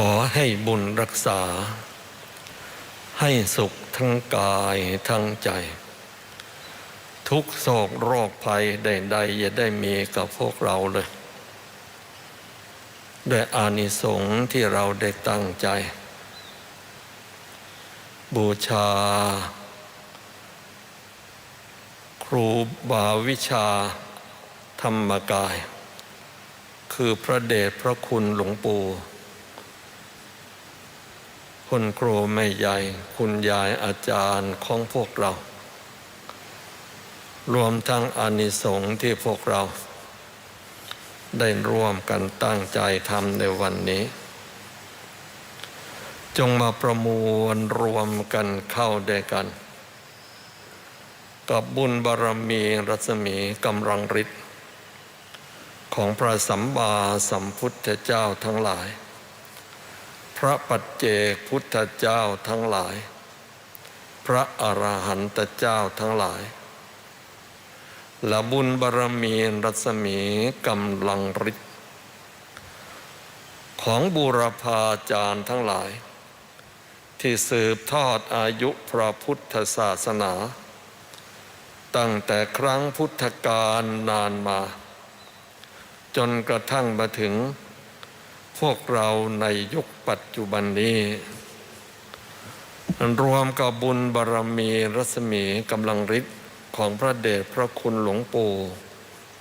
ขอให้บุญรักษา ให้สุขทั้งกายทั้งใจ ทุกโศกโรคภัยใดๆอย่าได้มีกับพวกเราเลยด้วยอานิสงส์ที่เราได้ตั้งใจ บูชา ครูบาวิชาธรรมกาย คือพระเดชพระคุณหลวงปู่ คุณครูแม่ใหญ่ คุณยายอาจารย์ของพวกเรา รวมทั้งอานิสงส์ที่พวกเรา ได้ร่วมกันตั้งใจทำในวันนี้ จงมาประมวลรวมกันเข้าด้วยกัน กับบุญบารมีรัศมีกำลังฤทธิ์ของพระสัมมาสัมพุทธเจ้าทั้งหลาย พระปัจเจกพุทธเจ้าทั้งหลาย พระอรหันตเจ้าทั้งหลายและบุญบารมีรัศมีกำลังฤทธิ์ของบูรพาจารย์ทั้งหลาย ที่สืบทอดอายุพระพุทธศาสนา ตั้งแต่ครั้งพุทธกาลนานมา จนกระทั่งมาถึง พวกเราในยุคปัจจุบันนี้ รวมกับบุญบารมีรัศมีกำลังฤทธิ์ของพระเดชพระคุณหลวงปู่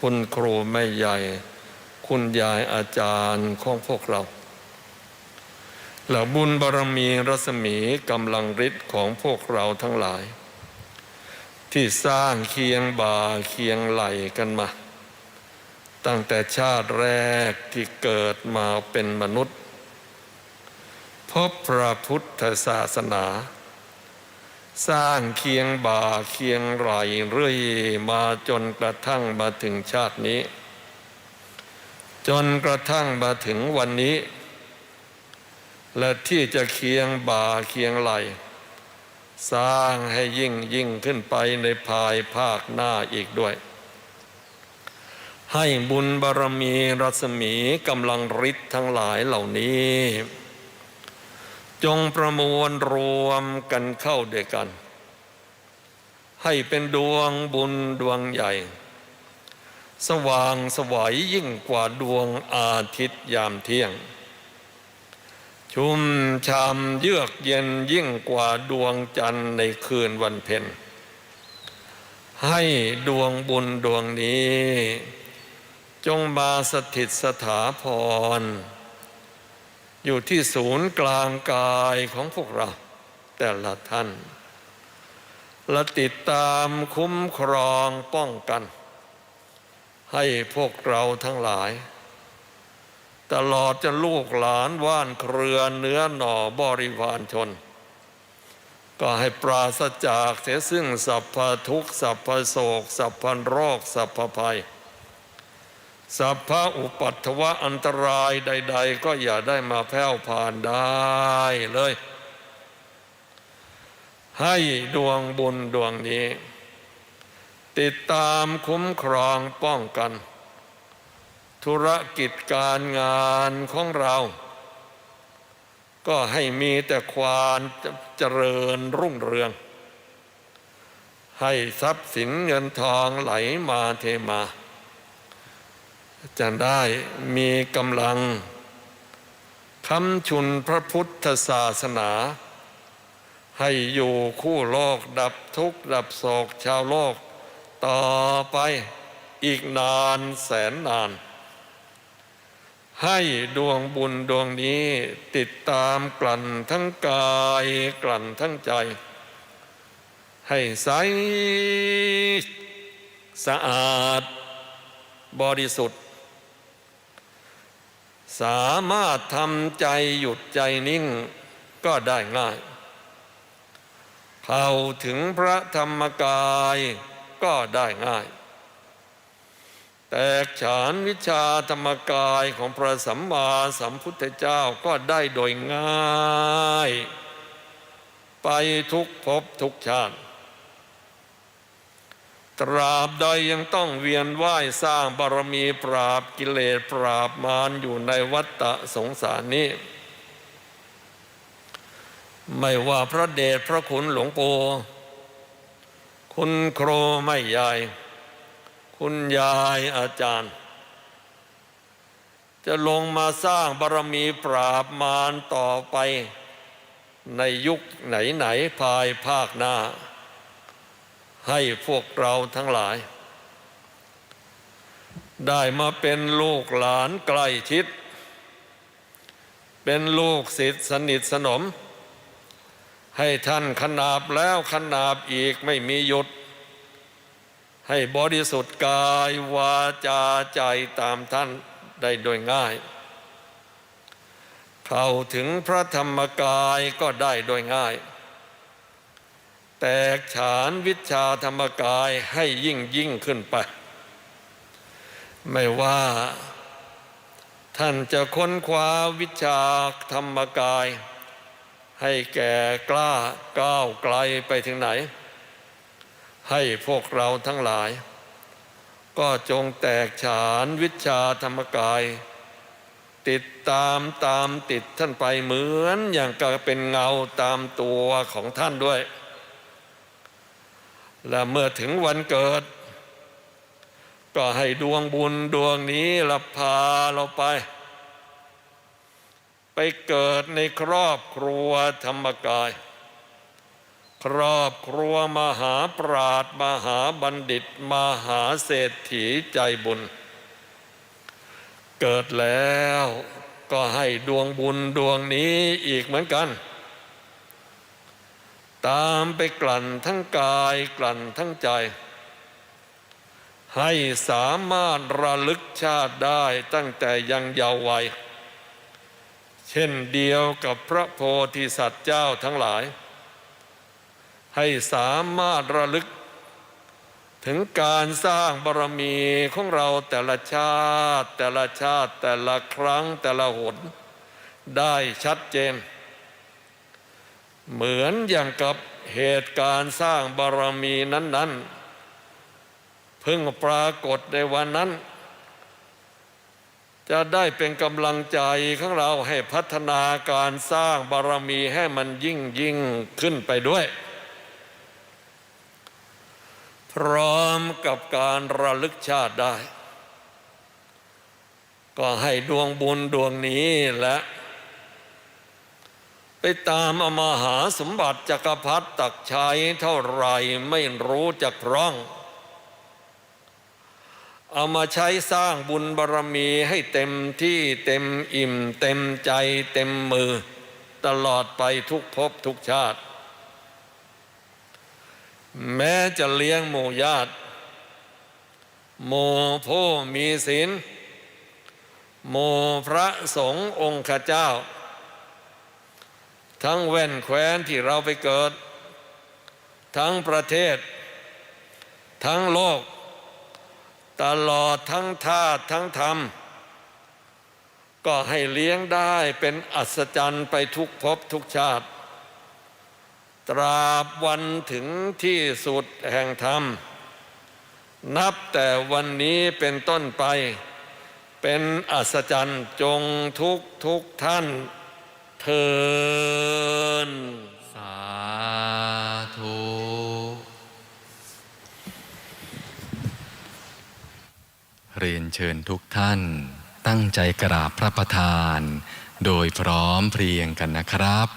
คุณครูแม่ใหญ่ คุณยายอาจารย์ของพวกเราและบุญบารมีรัศมีกำลังฤทธิ์ของพวกเราทั้งหลาย ที่สร้างเคียงบ่าเคียงไหลกันมา ตั้งแต่ชาติแรกที่เกิดมาเป็นมนุษย์ พบพระพุทธศาสนา สร้างเคียงบ่าเคียงไหลเรื่อยมาจนกระทั่งมาถึงชาตินี้ จนกระทั่งมาถึงวันนี้ และที่จะเคียงบ่าเคียงไหล สร้างให้ยิ่งยิ่งขึ้นไปในภายภาคหน้าอีกด้วย ให้บุญบารมีรัศมีกำลังฤทธิ์ทั้งหลายเหล่านี้ จงประมวลรวมกันเข้าด้วยกัน ให้เป็นดวงบุญดวงใหญ่ สว่างสวัยยิ่งกว่าดวงอาทิตย์ยามเที่ยง ชุ่มชามเยือกเย็นยิ่งกว่าดวงจันทร์ในคืนวันเพ็ญให้ดวงบุญดวงนี้ จงมาสถิตสถาพร อยู่ที่ศูนย์กลางกายของพวกเรา แต่ละท่าน และติดตามคุ้มครองป้องกัน ให้พวกเราทั้งหลาย ตลอดจะลูกหลานว่านเครือเนื้อหน่อบริวารชน ก็ให้ปราศจากเสียซึ่งสัพพทุกสัพพโศกสัพพโรคสัพพภัย สัพพะอุปัตถวะอันตรายใด ๆ ก็อย่าได้มาแผ่วผ่านได้เลย ให้ดวงบุญดวงนี้ ติดตามคุ้มครองป้องกัน ธุรกิจการงานของเรา ก็ให้มีแต่ความเจริญรุ่งเรือง ให้ทรัพย์สินเงินทองไหลมาเทมา จะได้มีกำลังคำชุนพระพุทธศาสนา ให้อยู่คู่โลกดับทุกข์ดับโศกชาวโลก ต่อไปอีกนานแสนนาน ให้ดวงบุญดวงนี้ติดตามกลั่นทั้งกายกลั่นทั้งใจ ให้ใสสะอาดบริสุทธิ์ สามารถทำใจหยุดใจนิ่งก็ได้ง่าย เข้าถึงพระธรรมกายก็ได้ง่าย แตกฉานวิชาธรรมกายของพระสัมมาสัมพุทธเจ้าก็ได้โดยง่าย ไปทุกภพทุกชาติ ตราบใดยังต้องเวียนว่ายสร้างบารมีปราบกิเลสปราบมารอยู่ในวัฏฏะสงสารนี้ ไม่ว่าพระเดชพระคุณหลวงปู่คุณครูไม่ใหญ่คุณยายอาจารย์ จะลงมาสร้างบารมีปราบมารต่อไป ในยุคไหนไหนๆภายภาคหน้า ให้พวกเราทั้งหลาย ได้มาเป็นลูกหลานใกล้ชิด เป็นลูกศิษย์สนิทสนม ให้ท่านขนาบแล้วขนาบอีกไม่มีหยุด ให้บริสุทธิ์กายวาจาใจตามท่านได้โดยง่าย เข้าถึงพระธรรมกายก็ได้โดยง่าย แตกฉานวิชาธรรมกายให้ยิ่งยิ่งขึ้นไป ไม่ว่า ท่านจะค้นคว้าวิชาธรรมกาย ให้แก่กล้าก้าวไกลไปถึงไหน ให้พวกเราทั้งหลาย ก็จงแตกฉานวิชาธรรมกาย ติดตามตามติดท่านไปเหมือนอย่างกับเป็นเงาตามตัวของท่านด้วย และเมื่อถึงวันเกิด ก็ให้ดวงบุญดวงนี้ละพาเราไป ไปเกิดในครอบครัวธรรมกาย ครอบครัวมหาปราดมหาบัณฑิต มหาเศรษฐีใจบุญ เกิดแล้วก็ให้ดวงบุญดวงนี้อีกเหมือนกัน ตามไปกลั่นทั้งกายกลั่นทั้งใจ ให้สามารถระลึกชาติได้ตั้งแต่ยังเยาว์วัย เช่นเดียวกับพระโพธิสัตว์เจ้าทั้งหลาย ให้สามารถระลึก ถึงการสร้างบารมีของเราแต่ละชาติ แต่ละชาติแต่ละครั้งแต่ละหนได้ชัดเจน เหมือนอย่างกับเหตุการณ์สร้างบารมีนั้น ๆ เพิ่งปรากฏในวันนั้น จะได้เป็นกำลังใจของเราให้พัฒนาการสร้างบารมีให้มันยิ่งยิ่งขึ้นไปด้วย พร้อมกับการระลึกชาติได้ ก็ให้ดวงบุญดวงนี้และ ไปตามเอามาหาสมบัติจักรพรรดิตักชัยเท่าไรไม่รู้จักร่อง เอามาใช้สร้างบุญบารมีให้เต็มที่เต็มอิ่ม เต็มใจเต็มมือ ตลอดไปทุกภพทุกชาติ แม้จะเลี้ยงหมู่ญาติหมู่ผู้มีศีลหมู่พระสงฆ์องค์ข้าเจ้า ทั้งแว่นแคว้นที่เราไปเกิด ทั้งประเทศ ทั้งโลก ตลอดทั้งธาตุทั้งธรรม ก็ให้เลี้ยงได้เป็นอัศจรรย์ไปทุกภพทุกชาติ ตราบวันถึงที่สุดแห่งธรรม นับแต่วันนี้เป็นต้นไป เป็นอัศจรรย์จงทุกทุกท่าน เทินสาธุเรียนเชิญทุกท่านตั้งใจกราบพระประธาน โดยพร้อมเพรียงกันนะครับ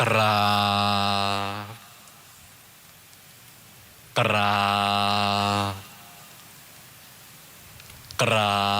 กราบกราบ กรา